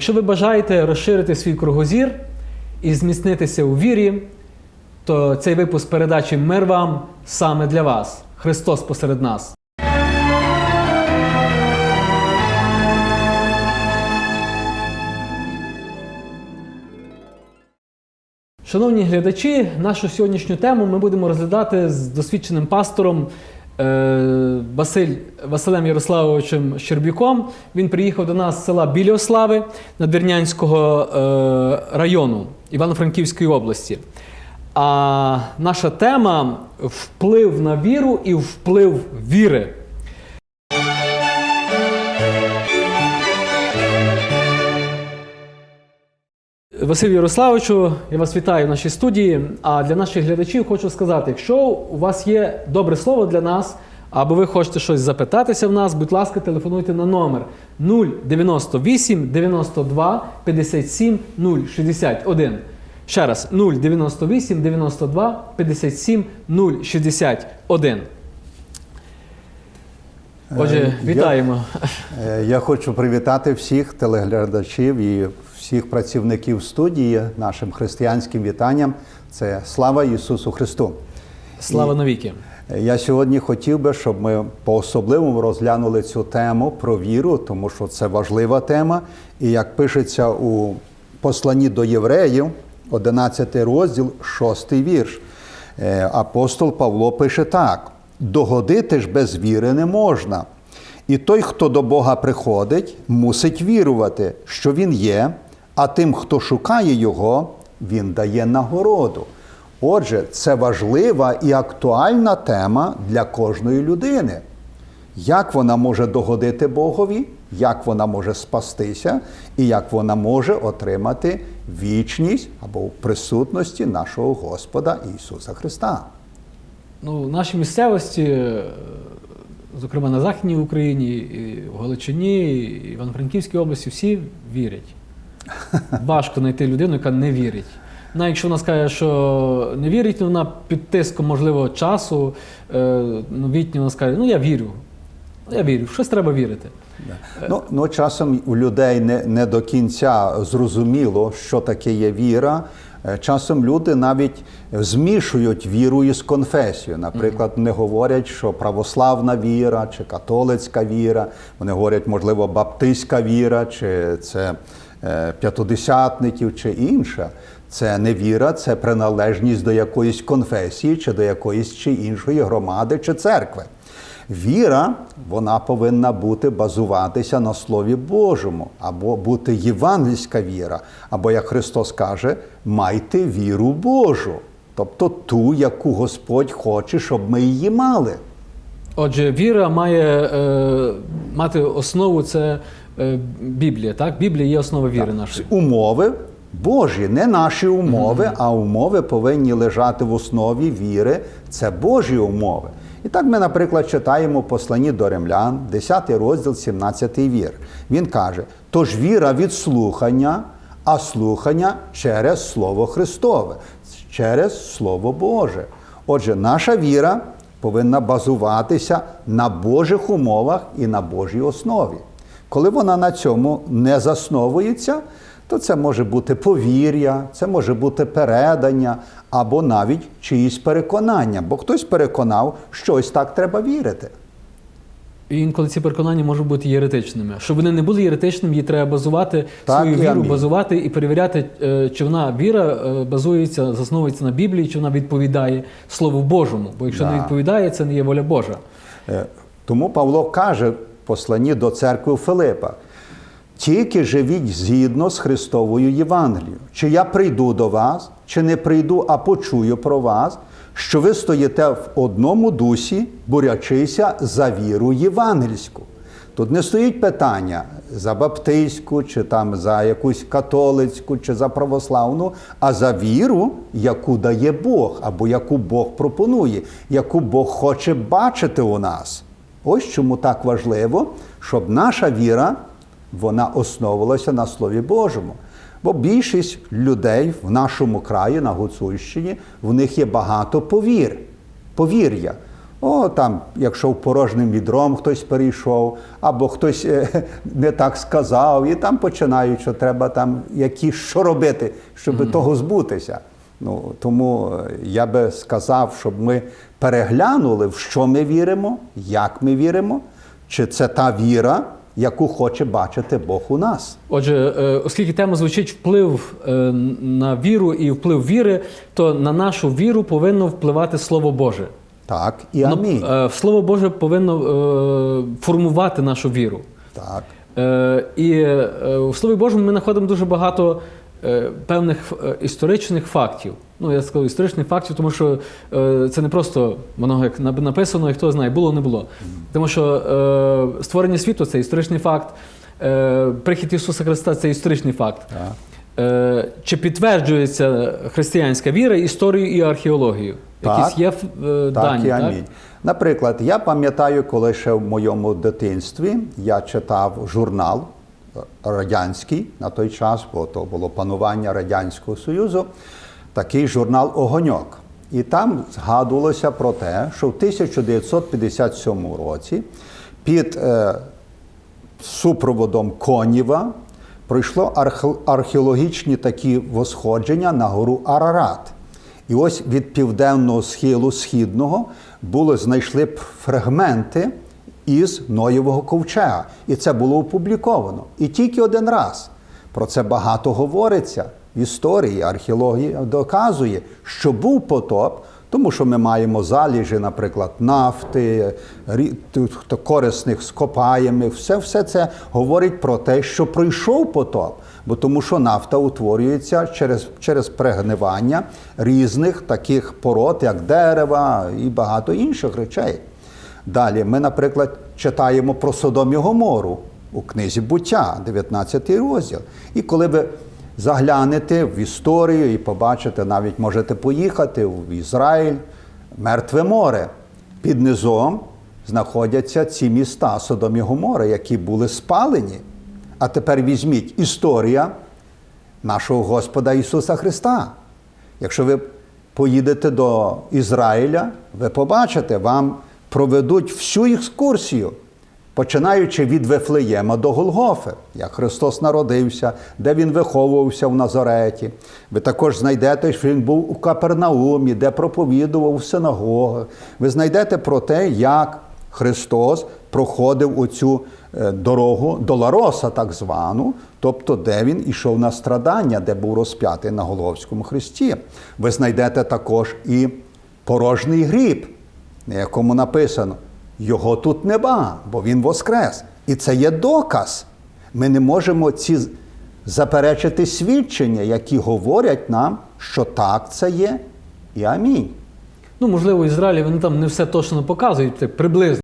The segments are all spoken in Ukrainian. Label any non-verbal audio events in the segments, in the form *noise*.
Якщо ви бажаєте розширити свій кругозір і зміцнитися у вірі, то цей випуск передачі Мир вам саме для вас. Христос посеред нас. Шановні глядачі, нашу сьогоднішню тему ми будемо розглядати з досвідченим пастором Василь, Василем Ярославовичем Щербюком. Він приїхав до нас з села Біліослави Надвірнянського е, району Івано-Франківської області. А наша тема вплив на віру і вплив віри. Василю Ярославовичу, я вас вітаю в нашій студії. А для наших глядачів хочу сказати: якщо у вас є добре слово для нас, або ви хочете щось запитатися в нас, будь ласка, телефонуйте на номер 098 92 57 061. Ще раз 098 92 57 061. Отже, Е, я- вітаємо. Е, Я хочу привітати всіх телеглядачів і всіх працівників студії нашим християнським вітанням. Це слава Ісусу Христу. Слава навіки. Я сьогодні хотів би, щоб ми по-особливому розглянули цю тему про віру, тому що це важлива тема. І як пишеться у посланні до євреїв, 11 розділ, 6 вірш. Е, Апостол Павло пише так: догодити ж без віри не можна. І той, хто до Бога приходить, мусить вірувати, що Він є, а тим, хто шукає Його, Він дає нагороду. Отже, це важлива і актуальна тема для кожної людини. Як вона може догодити Богові, як вона може спастися, і як вона може отримати вічність або в присутності нашого Господа Ісуса Христа. Ну, в нашій місцевості, е, зокрема на Західній Україні, і в Галичині, і в Івано-Франківській області, всі вірять. Важко знайти людину, яка не вірить. Навіть якщо вона скаже, що не вірить, то вона під тиском, можливо, часу е, новітнього вона скаже, ну я вірю. Ну, Я вірю, в щось треба вірити. Ну, ну, часом у людей не, не до кінця зрозуміло, що таке є віра. Е, Часом люди навіть змішують віру із конфесією. Наприклад, не говорять, що православна віра чи католицька віра. Вони говорять, можливо, баптистська віра, чи це п'ятидесятників, чи інша. Це не віра, це приналежність до якоїсь конфесії, чи до якоїсь чи іншої громади чи церкви. Віра вона повинна бути базуватися на Слові Божому, або бути євангельська віра, або, як Христос каже, майте віру Божу, тобто ту, яку Господь хоче, щоб ми її мали. Отже, віра має е, мати основу це е, Біблія. Так? Біблія є основа віри нашої. Умови Божі, не наші умови, а умови повинні лежати в основі віри. Це Божі умови. І так ми, наприклад, читаємо посланні до римлян, 10 розділ, 17 вір. Він каже: тож віра від слухання, а слухання через Слово Христове, через Слово Боже. Отже, наша віра повинна базуватися на Божих умовах і на Божій основі. Коли вона на цьому не засновується, то це може бути повір'я, це може бути передання або навіть чиїсь переконання, бо хтось переконав, щось так треба вірити. І інколи ці переконання можуть бути єретичними. Щоб вони не були єретичними, її треба базувати Так, свою віру, базувати і перевіряти, е, чи вона віра е, базується, засновується на Біблії, чи вона відповідає Слову Божому. Бо якщо не відповідає, це не є воля Божа. Е, Тому Павло каже посланні до церкви Филипа: тільки живіть згідно з Христовою Євангелією. Чи я прийду до вас, чи не прийду, а почую про вас, що ви стоїте в одному дусі, борячися за віру євангельську. Тут не стоїть питання за баптистську, чи там за якусь католицьку, чи за православну, а за віру, яку дає Бог, або яку Бог пропонує, яку Бог хоче бачити у нас. Ось чому так важливо, щоб наша віра вона основувалася на Слові Божому. Бо більшість людей в нашому краї, на Гуцульщині, в них є багато повір, повір'я. О, там, якщо порожнім відром хтось перейшов, або хтось е, не так сказав, і там починають, що треба там які що робити, щоб того збутися. Ну, тому е, я би сказав, щоб ми переглянули, в що ми віримо, як ми віримо, чи це та віра, яку хоче бачити Бог у нас. Отже, е, оскільки тема звучить вплив е, на віру і вплив віри, то на нашу віру повинно впливати Слово Боже. Так, і Воно, амінь. е, Слово Боже повинно формувати нашу віру. Так. І у Слові Божому ми знаходимо дуже багато певних е, історичних фактів. Ну, я сказав історичних фактів, тому що е, це не просто воно як написано, і хто знає, було не було. Тому що е, створення світу це історичний факт, е, прихід Ісуса Христа це історичний факт. Е, Чи підтверджується християнська віра історією і археологією? Так. Якісь є е, Так, дані, амінь. Наприклад, я пам'ятаю, коли ще в моєму дитинстві я читав журнал радянський на той час, бо то було панування Радянського Союзу, такий журнал Огоньок. І там згадувалося про те, що в 1957 році під е, супроводом Коніва пройшло археологічні такі восходження на гору Арарат. І ось від південного схилу східного були знайшли фрагменти із Ноєвого ковчега. І це було опубліковано. І тільки один раз. Про це багато говориться в історії. Археологія доказує, що був потоп, тому що ми маємо заліжі, наприклад, нафти, корисних скопаємих. Все, все це говорить про те, що пройшов потоп. Бо тому що нафта утворюється через, через пригнивання різних таких пород, як дерева і багато інших речей. Далі ми, наприклад, читаємо про Содом і Гомору у книзі буття, 19 розділ. І коли ви заглянете в історію і побачите, навіть можете поїхати в Ізраїль, Мертве море. Під низом знаходяться ці міста Содом і Гомора, які були спалені. А тепер візьміть історія нашого Господа Ісуса Христа. Якщо ви поїдете до Ізраїля, ви побачите, вам проведуть всю екскурсію, починаючи від Вифлеєма до Голгофи, як Христос народився, де Він виховувався в Назареті. Ви також знайдете, що Він був у Капернаумі, де проповідував у синагогах. Ви знайдете про те, як Христос проходив оцю е, дорогу Долороса, так звану, тобто де він ішов на страдання, де був розп'ятий на Головському хресті. Ви знайдете також і порожній гріб, на якому написано: Його тут нема, бо він воскрес. І це є доказ. Ми не можемо ці заперечити свідчення, які говорять нам, що так це є, і амінь. Ну, можливо, в Ізраїлі вони там не все точно показують, так приблизно.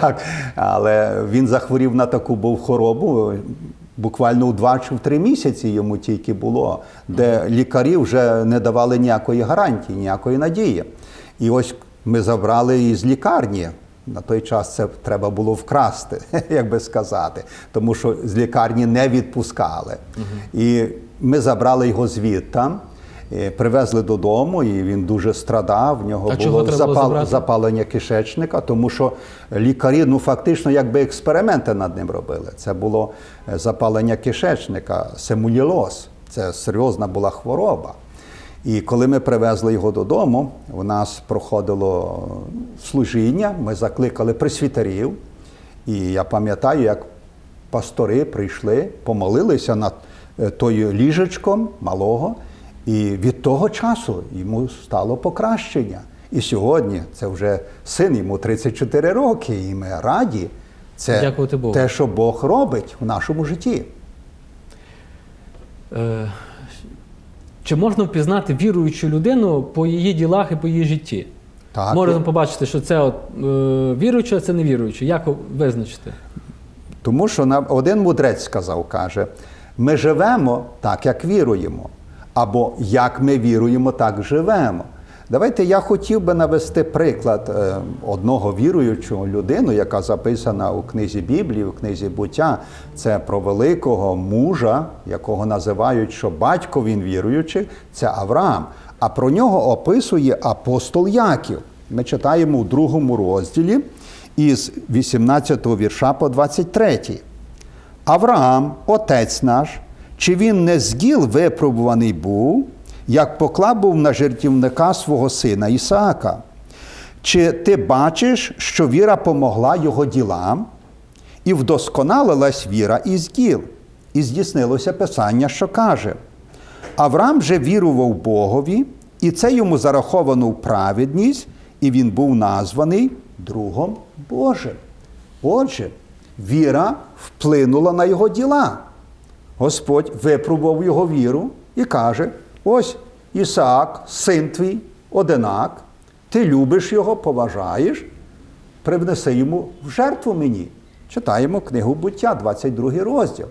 Так, але він захворів на таку був хворобу. Буквально у два чи в три місяці йому тільки було, де лікарі вже не давали ніякої гарантії, ніякої надії. І ось ми забрали її з лікарні. На той час це треба було вкрасти, *laughs* як би сказати, тому що з лікарні не відпускали. І ми забрали його звідти, привезли додому, і він дуже страдав. В нього А було запал, запалення кишечника, тому що лікарі ну фактично якби експерименти над ним робили. Це було е, запалення кишечника, семулілоз. Це серйозна була хвороба. І коли ми привезли його додому, у нас проходило служіння, ми закликали пресвітерів. І я пам'ятаю, як пастори прийшли, помолилися над е, тою ліжечком малого, і від того часу йому стало покращення. І сьогодні це вже син, йому 34 роки, і ми раді. Це Дякувати Богу. те, що Бог робить в нашому житті. Е, Чи можна впізнати віруючу людину по її ділах і по її житті? Так. Можна побачити, що це от, е, віруюча, а це не віруюча. Як визначити? Тому що нам один мудрець сказав, каже: ми живемо так, як віруємо, або як ми віруємо, так живемо. Давайте я хотів би навести приклад е, одного віруючого людину, яка записана у книзі Біблії, у книзі буття. Це про великого мужа, якого називають, що батько він віруючий, це Авраам. А про нього описує апостол Яків. Ми читаємо у другому розділі із 18 вірша по 23. Авраам, отець наш, чи він не з діл випробуваний був, як поклав був на жертівника свого сина Ісаака? Чи ти бачиш, що віра помогла його ділам, і вдосконалилась віра із діл, і здійснилося Писання, що каже: Авраам же вірував Богові, і це йому зараховано в праведність, і він був названий другом Божим. Отже, віра вплинула на його діла. Господь випробував його віру і каже: ось Ісаак, син твій, одинак, ти любиш його, поважаєш, привнеси йому в жертву мені. Читаємо книгу буття, 22 розділ.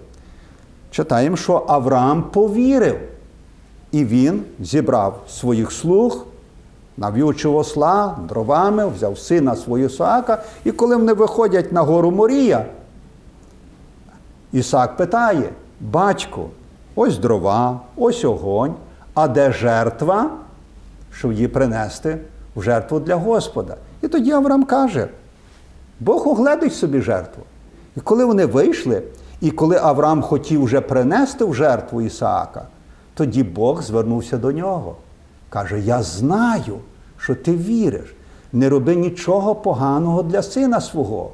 Читаємо, що Авраам повірив, і він зібрав своїх слуг, нав'ючив осла дровами, взяв сина свого Ісаака, і коли вони виходять на гору Морія, Ісаак питає: батько, ось дрова, ось огонь, а де жертва, щоб її принести в жертву для Господа? І тоді Авраам каже: Бог огледить собі жертву. І коли вони вийшли, і коли Авраам хотів вже принести в жертву Ісаака, тоді Бог звернувся до нього. Каже: Я знаю, що ти віриш, не роби нічого поганого для сина свого.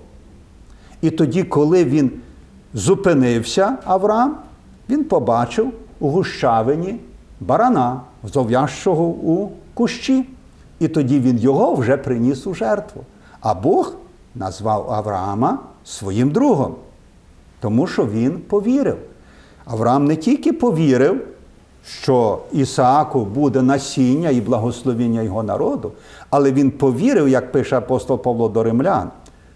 І тоді, коли він зупинився, Авраам, він побачив у гущавині барана, зов'язшого у кущі. І тоді він його вже приніс у жертву. А Бог назвав Авраама своїм другом, тому що він повірив. Авраам не тільки повірив, що Ісааку буде насіння і благословіння його народу, але він повірив, як пише апостол Павло до римлян,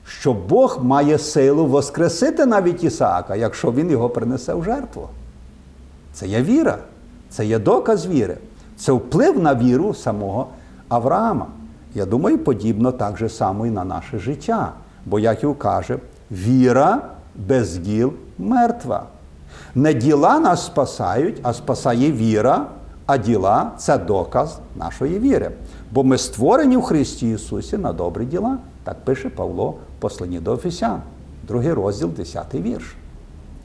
що Бог має силу воскресити навіть Ісаака, якщо він його принесе в жертву. Це є віра, це є доказ віри, це вплив на віру самого Авраама. Я думаю, подібно так же само і на наше життя. Бо, як і каже, віра без діл мертва. Не діла нас спасають, а спасає віра, а діла це доказ нашої віри. Бо ми створені в Христі Ісусі на добрі діла. Так пише Павло в посланні до Офісян, другий розділ, 10 вірш.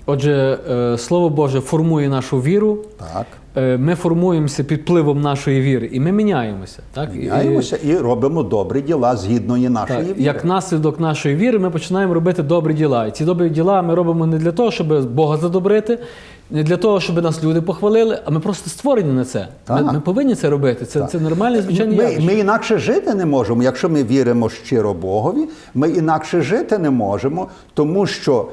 Отже, е, Слово Боже формує нашу віру. Так. Е, Ми формуємося під впливом нашої віри, і ми міняємося. Так? І- Міняємося і робимо добрі діла згідно і нашої Так, віри. як наслідок нашої віри, ми починаємо робити добрі діла. І ці добрі діла ми робимо не для того, щоб Бога задобрити, не для того, щоб нас люди похвалили, а ми просто створені на це. Ми, ми повинні це робити. Це, це нормальне звичайне Ми, явище. ми інакше жити не можемо. Якщо ми віримо щиро Богові, ми інакше жити не можемо, тому що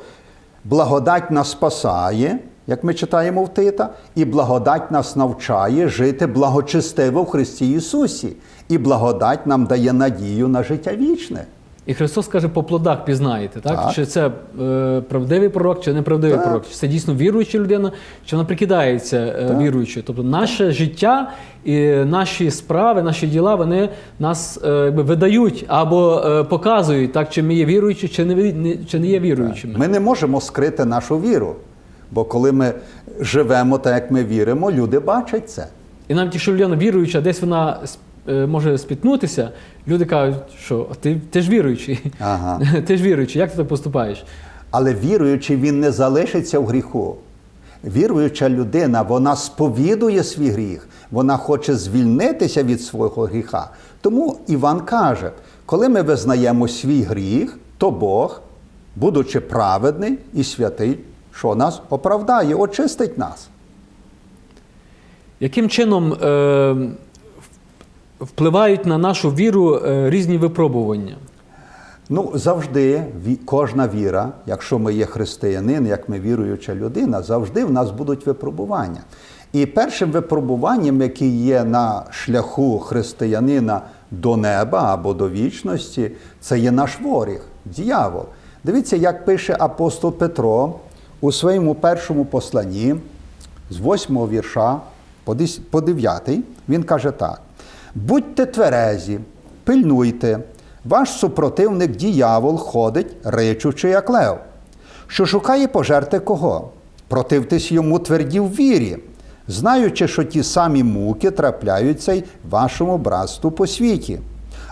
благодать нас спасає, як ми читаємо в Тита, і благодать нас навчає жити благочестиво в Христі Ісусі. І благодать нам дає надію на життя вічне. І Христос каже, по плодах пізнаєте, так? Так. Чи це е, правдивий пророк, чи неправдивий Так. пророк? Чи це дійсно віруюча людина, чи вона прикидається е, віруючою? Тобто наше життя і наші справи, наші діла, вони нас е, видають або е, показують, так, чи ми є віруючі, чи не, не- чи не є віруючими. Ми не можемо скрити нашу віру. Бо коли ми живемо так, як ми віримо, люди бачать це. І навіть якщо людина віруюча, десь вона може спітнутися, люди кажуть, що ти, ти ж віруючий. Ага. *laughs* Ти ж віруючий, як ти так поступаєш? Але віруючий він не залишиться в гріху. Віруюча людина, вона сповідує свій гріх, вона хоче звільнитися від свого гріха. Тому Іван каже: коли ми визнаємо свій гріх, то Бог, будучи праведний і святий, що нас оправдає, очистить нас. Яким чином е, впливають на нашу віру е, різні випробування? Ну, завжди кожна віра, якщо ми є християнин, як ми віруюча людина, завжди в нас будуть випробування. І першим випробуванням, яке є на шляху християнина до неба або до вічності, це є наш воріг, дьявол. Дивіться, як пише апостол Петро у своєму першому посланні з 8 вірша по 9, він каже так: будьте тверезі, пильнуйте, ваш супротивник діявол ходить, ричучи, як лев, що шукає пожерти кого? Противтесь йому тверді в вірі, знаючи, що ті самі муки трапляються й вашому братству по світі.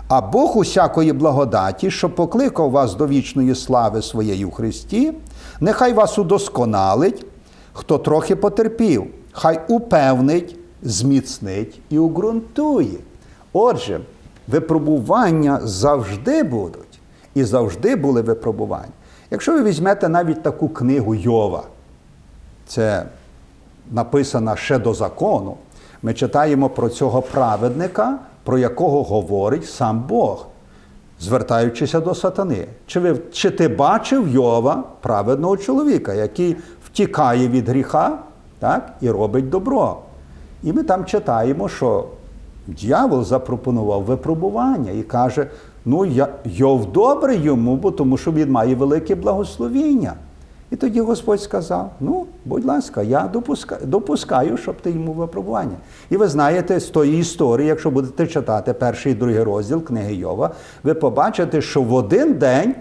А Бог усякої благодаті, що покликав вас до вічної слави своєї у Христі, нехай вас удосконалить, хто трохи потерпів, хай упевнить, зміцнить і уґрунтує. Отже, випробування завжди будуть, і завжди були випробування. Якщо ви візьмете навіть таку книгу Йова, це написана ще до закону, ми читаємо про цього праведника, про якого говорить сам Бог, звертаючися до сатани. Чи, ви, чи ти бачив Йова, праведного чоловіка, який втікає від гріха так, і робить добро? І ми там читаємо, що дьявол запропонував випробування і каже: ну, я, Йов добрий йому, бо тому що він має велике благословіння. І тоді Господь сказав: ну, будь ласка, я допускаю, щоб ти йому випробування. І ви знаєте, з тої історії, якщо будете читати перший і другий розділ книги Йова, ви побачите, що в один день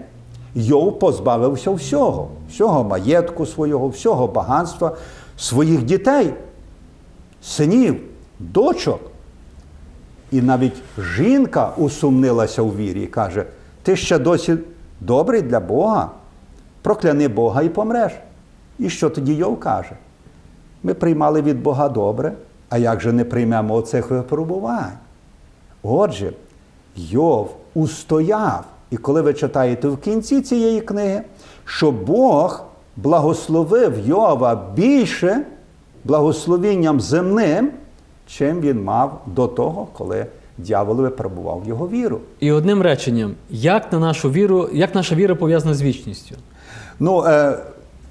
Йов позбавився всього, всього маєтку свого, всього багатства, своїх дітей, синів, дочок. І навіть жінка усумнилася у вірі і каже: ти ще досі добрий для Бога, прокляни Бога і помреш. І що тоді Йов каже? Ми приймали від Бога добре, а як же не приймемо оцих випробувань? Отже, Йов устояв. І коли ви читаєте в кінці цієї книги, що Бог благословив Йова більше благословінням земним, чим він мав до того, коли дьявол випробував його віру. І одним реченням, як на нашу віру, як наша віра пов'язана з вічністю? Ну, е,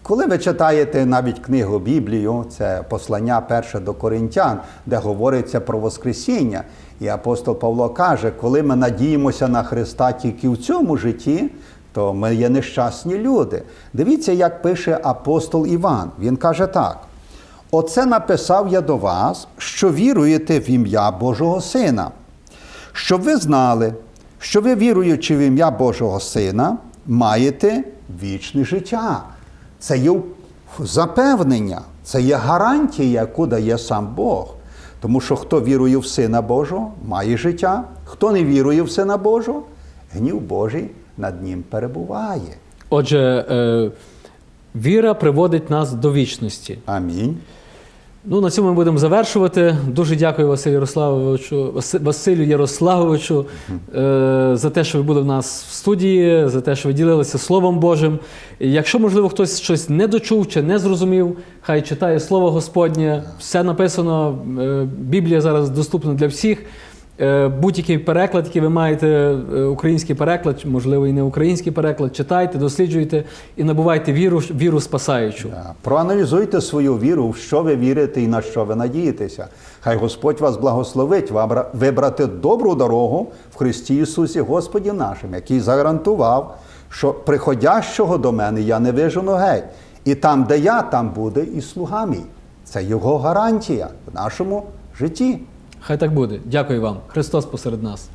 коли ви читаєте навіть книгу Біблію, це послання перше до Коринтян, де говориться про Воскресіння, і апостол Павло каже, коли ми надіємося на Христа тільки в цьому житті, то ми є нещасні люди. Дивіться, як пише апостол Іван. Він каже так: Оце написав я до вас, що віруєте в ім'я Божого Сина, щоб ви знали, що ви, віруючи в ім'я Божого Сина, маєте вічне життя. Це є запевнення, це є гарантія, яку дає сам Бог. Тому що хто вірує в Сина Божого, має життя, хто не вірує в Сина Божого, гнів Божий над ним перебуває. Отже, е, віра приводить нас до вічності. Амінь. Ну, на цьому ми будемо завершувати. Дуже дякую Василю Ярославовичу, Васи- Василю Ярославовичу е, за те, що ви були в нас в студії, за те, що ви ділилися Словом Божим. І якщо, можливо, хтось щось не дочув чи не зрозумів, хай читає Слово Господнє. Все написано. е, Біблія зараз доступна для всіх. Е, Будь-який переклад, який ви маєте, е, український переклад, можливо, і не український переклад, читайте, досліджуйте і набувайте віру, віру спасаючу. Да. Проаналізуйте свою віру, в що ви вірите і на що ви надієтеся. Хай Господь вас благословить вибрати добру дорогу в Христі Ісусі Господі нашим, який гарантував, що приходящого до мене я не вижену геть. І там, де я, там буде і слуга мій. Це його гарантія в нашому житті. Хай так буде. Дякую вам. Христос посеред нас.